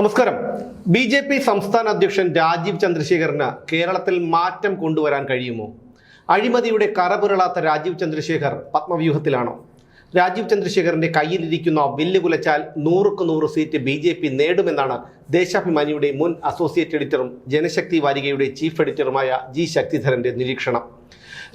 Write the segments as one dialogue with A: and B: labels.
A: നമസ്കാരം. B J P സംസ്ഥാന അധ്യക്ഷൻ രാജീവ് ചന്ദ്രശേഖറിന് കേരളത്തിൽ മാറ്റം കൊണ്ടുവരാൻ കഴിയുമോ? അഴിമതിയുടെ കറപുരളാത്ത രാജീവ് ചന്ദ്രശേഖർ പത്മവ്യൂഹത്തിലാണോ? രാജീവ് ചന്ദ്രശേഖറിന്റെ കയ്യിലിരിക്കുന്ന വില്ല് കുലച്ചാൽ നൂറുക്ക് നൂറ് സീറ്റ് ബി ജെ പി നേടുമെന്നാണ് ദേശാഭിമാനിയുടെ മുൻ അസോസിയേറ്റ് എഡിറ്ററും ജനശക്തി വാരികയുടെ ചീഫ് എഡിറ്ററുമായ ജി ശക്തിധരന്റെ നിരീക്ഷണം.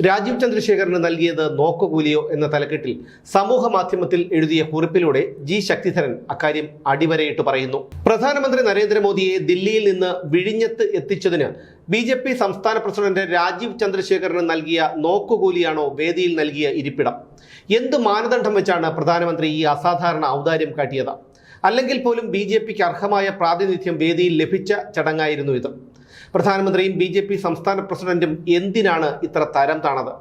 A: രാജീവ് ചന്ദ്രശേഖറിന് നൽകിയത് നോക്കുകൂലിയോ എന്ന തലക്കെട്ടിൽ സമൂഹ മാധ്യമത്തിൽ എഴുതിയ കുറിപ്പിലൂടെ ജി ശക്തിധരൻ അക്കാര്യം അടിവരയിട്ട് പറയുന്നു. പ്രധാനമന്ത്രി നരേന്ദ്രമോദിയെ ദില്ലിയിൽ നിന്ന് വിഴിഞ്ഞത്ത് എത്തിച്ചതിന് ബി ജെ പി സംസ്ഥാന പ്രസിഡന്റ് രാജീവ് ചന്ദ്രശേഖറിന് നൽകിയ നോക്കുകൂലിയാണോ വേദിയിൽ നൽകിയ ഇരിപ്പിടം? എന്ത് മാനദണ്ഡം വെച്ചാണ് പ്രധാനമന്ത്രി ഈ അസാധാരണ ഔദാര്യം കാട്ടിയത്? അല്ലെങ്കിൽ പോലും ബി ജെ പിക്ക് അർഹമായ പ്രാതിനിധ്യം വേദിയിൽ ലഭിച്ച ചടങ്ങായിരുന്നു ഇത്. പ്രധാനമന്ത്രിയും ബി ജെ പി സംസ്ഥാന പ്രസിഡന്റും എന്തിനാണ് ഇത്ര തരം താണത്?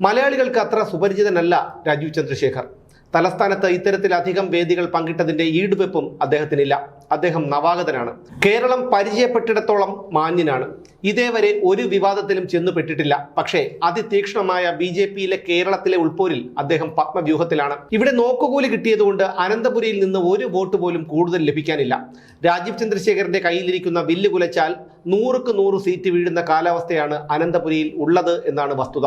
A: മലയാളികൾക്ക് അത്ര സുപരിചിതനല്ല രാജീവ് ചന്ദ്രശേഖർ. തലസ്ഥാനത്ത് ഇത്തരത്തിലധികം വേദികൾ പങ്കിട്ടതിന്റെ ഈടുവെപ്പും അദ്ദേഹത്തിനില്ല. അദ്ദേഹം നവാഗതനാണ്. കേരളം പരിചയപ്പെട്ടിടത്തോളം മാന്യനാണ്. ഇതേവരെ ഒരു വിവാദത്തിലും ചെന്നുപെട്ടിട്ടില്ല. പക്ഷേ അതിതീക്ഷണമായ ബി ജെ പിയിലെ കേരളത്തിലെ ഉൾപോരിൽ അദ്ദേഹം പത്മവ്യൂഹത്തിലാണ്. ഇവിടെ നോക്കുകൂലി കിട്ടിയതുകൊണ്ട് അനന്തപുരിയിൽ നിന്ന് ഒരു വോട്ട് പോലും കൂടുതൽ ലഭിക്കാനില്ല. രാജീവ് ചന്ദ്രശേഖരന്റെ കയ്യിലിരിക്കുന്ന വില്ല് കുലച്ചാൽ നൂറുക്ക് നൂറ് സീറ്റ് വീഴുന്ന കാലാവസ്ഥയാണ് അനന്തപുരിയിൽ ഉള്ളത് എന്നാണ് വസ്തുത.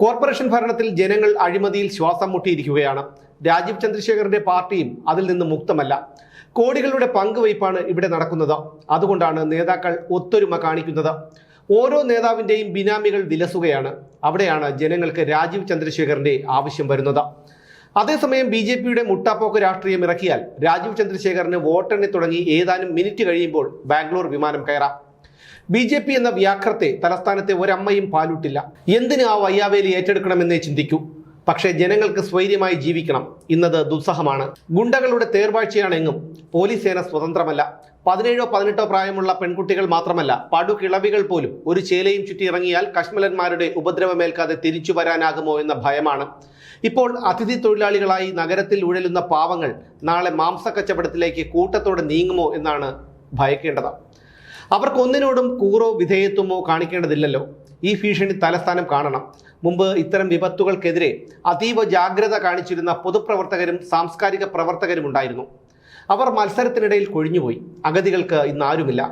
A: കോർപ്പറേഷൻ ഭരണത്തിൽ ജനങ്ങൾ അഴിമതിയിൽ ശ്വാസം മുട്ടിയിരിക്കുകയാണ്. രാജീവ് ചന്ദ്രശേഖറിന്റെ പാർട്ടിയും അതിൽ നിന്ന് മുക്തമല്ല. കോടികളുടെ പങ്കുവയ്പ്പാണ് ഇവിടെ നടക്കുന്നത്. അതുകൊണ്ടാണ് നേതാക്കൾ ഒത്തൊരുമ കാണിക്കുന്നത്. ഓരോ നേതാവിന്റെയും ബിനാമികൾ വിലസുകയാണ്. അവിടെയാണ് ജനങ്ങൾക്ക് രാജീവ് ചന്ദ്രശേഖറിന്റെ ആവശ്യം വരുന്നത്. അതേസമയം ബി ജെ പിയുടെ മുട്ടാപ്പോക്ക് രാഷ്ട്രീയം ഇറക്കിയാൽ രാജീവ് ചന്ദ്രശേഖറിന് വോട്ടെണ്ണി തുടങ്ങി ഏതാനും മിനിറ്റ് കഴിയുമ്പോൾ ബാംഗ്ലൂർ വിമാനം കയറാം. ബി ജെ പി എന്ന വ്യാഘ്രത്തെ തലസ്ഥാനത്തെ ഒരമ്മയും പാലൂട്ടില്ല. എന്തിന് ആ വയ്യാവേലി ഏറ്റെടുക്കണമെന്നേ ചിന്തിക്കൂ. പക്ഷേ ജനങ്ങൾക്ക് സ്വൈര്യമായി ജീവിക്കണം ഇന്നത് ദുസ്സഹമാണ്. ഗുണ്ടകളുടെ തേർവാഴ്ചയാണ് പോലീസ് സേന സ്വതന്ത്രമല്ല. പതിനേഴോ പതിനെട്ടോ പ്രായമുള്ള പെൺകുട്ടികൾ മാത്രമല്ല പടുകിളവികൾ പോലും ഒരു ചേലയും ചുറ്റി ഇറങ്ങിയാൽ കശ്മലന്മാരുടെ ഉപദ്രവമേൽക്കാതെ തിരിച്ചു വരാനാകുമോ എന്ന ഭയമാണ്. ഇപ്പോൾ അതിഥി തൊഴിലാളികളായി നഗരത്തിൽ ഉഴലുന്ന പാവങ്ങൾ നാളെ മാംസക്കച്ചവടത്തിലേക്ക് കൂട്ടത്തോടെ നീങ്ങുമോ എന്നാണ് ഭയക്കേണ്ടത്. അവർക്കൊന്നിനോടും കൂറോ വിധേയത്വമോ കാണിക്കേണ്ടതില്ലല്ലോ. ഈ ഭീഷണി തലസ്ഥാനം കാണണം. മുമ്പ് ഇത്തരം വിപത്തുകൾക്കെതിരെ അതീവ ജാഗ്രത കാണിച്ചിരുന്ന പൊതുപ്രവർത്തകരും സാംസ്കാരിക പ്രവർത്തകരും ഉണ്ടായിരുന്നു. അവർ മത്സരത്തിനിടയിൽ കൊഴിഞ്ഞുപോയി. അഗതികൾക്ക് ഇന്ന് ആരുമില്ല.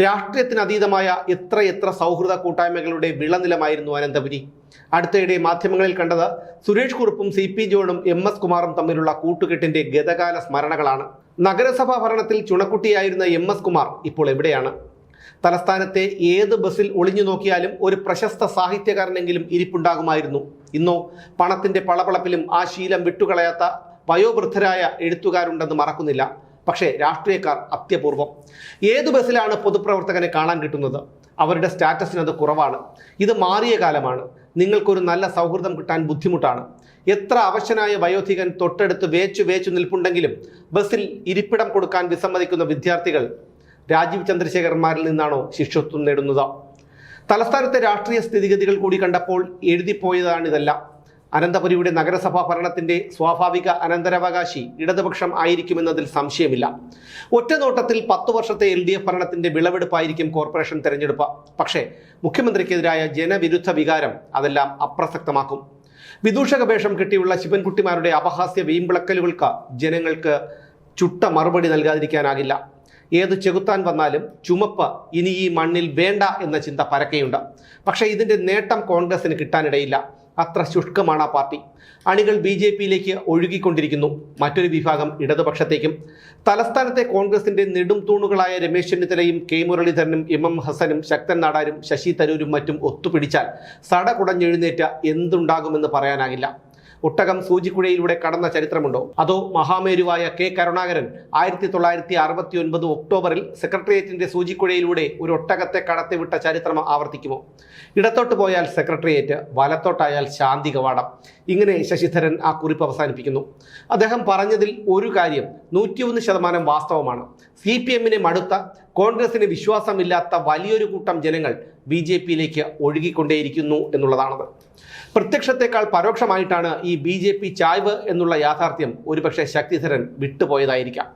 A: രാഷ്ട്രീയത്തിനതീതമായ എത്രയെത്ര സൗഹൃദ കൂട്ടായ്മകളുടെ വിളനിലമായിരുന്നു അനന്തപുരി. അടുത്തിടെ മാധ്യമങ്ങളിൽ കണ്ടത് സുരേഷ് കുറുപ്പും സി പി ജോണും എം എസ് കുമാറും തമ്മിലുള്ള കൂട്ടുകെട്ടിന്റെ ഗതകാല സ്മരണകളാണ്. നഗരസഭാ ഭരണത്തിൽ ചുണക്കുട്ടിയായിരുന്ന എം എസ് കുമാർ ഇപ്പോൾ എവിടെയാണ്? തലസ്ഥാനത്തെ ഏത് ബസ്സിൽ ഒളിഞ്ഞു നോക്കിയാലും ഒരു പ്രശസ്ത സാഹിത്യകാരനെങ്കിലും ഇരിപ്പുണ്ടാകുമായിരുന്നു. ഇന്നോ പണത്തിന്റെ പളപളപ്പിലും ആ ശീലം വിട്ടുകളയാത്ത വയോവൃദ്ധരായ എഴുത്തുകാരുണ്ടെന്ന് മറക്കുന്നില്ല. പക്ഷേ രാഷ്ട്രീയക്കാർ അത്യപൂർവം. ഏത് ബസ്സിലാണ് പൊതുപ്രവർത്തകനെ കാണാൻ കിട്ടുന്നത്? അവരുടെ സ്റ്റാറ്റസിന് അത് കുറവാണ്. ഇത് മാറിയ കാലമാണ്. നിങ്ങൾക്കൊരു നല്ല സൗഹൃദം കിട്ടാൻ ബുദ്ധിമുട്ടാണ്. എത്ര അവശനായ വയോധികൻ തൊട്ടടുത്ത് വേച്ചു വേച്ചു നിൽപ്പുണ്ടെങ്കിലും ബസ്സിൽ ഇരിപ്പിടം കൊടുക്കാൻ വിസമ്മതിക്കുന്ന വിദ്യാർത്ഥികൾ രാജീവ് ചന്ദ്രശേഖരന്മാരിൽ നിന്നാണോ ശിഷ്യത്വം നേടുന്നത്? തലസ്ഥാനത്തെ രാഷ്ട്രീയ സ്ഥിതിഗതികൾ കൂടി കണ്ടപ്പോൾ എഴുതിപ്പോയതാണിതെല്ലാം അനന്തപുരിയുടെ നഗരസഭാ ഭരണത്തിന്റെ സ്വാഭാവിക അനന്തരാവകാശി ഇടതുപക്ഷം ആയിരിക്കുമെന്നതിൽ സംശയമില്ല. ഒറ്റ നോട്ടത്തിൽ പത്തു വർഷത്തെ എൽ ഡി എഫ് ഭരണത്തിന്റെ വിളവെടുപ്പായിരിക്കും കോർപ്പറേഷൻ തെരഞ്ഞെടുപ്പ്. പക്ഷേ മുഖ്യമന്ത്രിക്കെതിരായ ജനവിരുദ്ധ വികാരം അതെല്ലാം അപ്രസക്തമാക്കും. വിദൂഷക വേഷം കെട്ടിയുള്ള ശിവൻകുട്ടിമാരുടെ അപഹാസ്യ വീമ്പിളക്കലുകൾക്ക് ജനങ്ങൾക്ക് ചുട്ട മറുപടി നൽകാതിരിക്കാനാകില്ല. ഏത് ചെകുത്താൻ വന്നാലും ചുമപ്പ് ഇനി ഈ മണ്ണിൽ വേണ്ട എന്ന ചിന്ത പരക്കെയുണ്ട്. പക്ഷേ ഇതിന്റെ നേട്ടം കോൺഗ്രസിന് കിട്ടാനിടയില്ല. അത്ര ശുഷ്കമാണ് ആ പാർട്ടി. അണികൾ ബി ജെ പിയിലേക്ക് ഒഴുകിക്കൊണ്ടിരിക്കുന്നു. മറ്റൊരു വിഭാഗം ഇടതുപക്ഷത്തേക്കും. തലസ്ഥാനത്തെ കോൺഗ്രസിന്റെ നെടും തൂണുകളായ രമേശ് ചെന്നിത്തലയും കെ മുരളീധരനും എം എം ഹസനും ശക്തൻ നാടാരും ശശി തരൂരും മറ്റും ഒത്തുപിടിച്ചാൽ സട കുടഞ്ഞെഴുന്നേറ്റ എന്തുണ്ടാകുമെന്ന് പറയാനാകില്ല. ഒട്ടകം സൂചിക്കുഴയിലൂടെ കടന്ന ചരിത്രമുണ്ടോ? അതോ മഹാമേരുവായ കെ കരുണാകരൻ ആയിരത്തി തൊള്ളായിരത്തി അറുപത്തി ഒൻപത് ഒക്ടോബറിൽ സെക്രട്ടേറിയറ്റിന്റെ സൂചിക്കുഴയിലൂടെ ഒരു ഒട്ടകത്തെ കടത്തിവിട്ട ചരിത്രം ആവർത്തിക്കുമോ? ഇടത്തോട്ട് പോയാൽ സെക്രട്ടേറിയറ്റ് വലത്തോട്ടായാൽ ശാന്തി കവാടം ഇങ്ങനെ ശശിധരൻ ആ കുറിപ്പ് അവസാനിപ്പിക്കുന്നു. അദ്ദേഹം പറഞ്ഞതിൽ ഒരു കാര്യം നൂറ്റിയൊന്ന് ശതമാനം വാസ്തവമാണ്. സി പി എമ്മിനെ മടുത്ത കോൺഗ്രസിന് വിശ്വാസമില്ലാത്ത വലിയൊരു കൂട്ടം ജനങ്ങൾ ബി ജെ പിയിലേക്ക് ഒഴുകിക്കൊണ്ടേയിരിക്കുന്നു എന്നുള്ളതാണത്. പ്രത്യക്ഷത്തെക്കാൾ പരോക്ഷമായിട്ടാണ് ഈ ബി ജെ പി ചായ്വ് എന്നുള്ള യാഥാർത്ഥ്യം ഒരുപക്ഷെ ശക്തിധരൻ വിട്ടുപോയതായിരിക്കാം.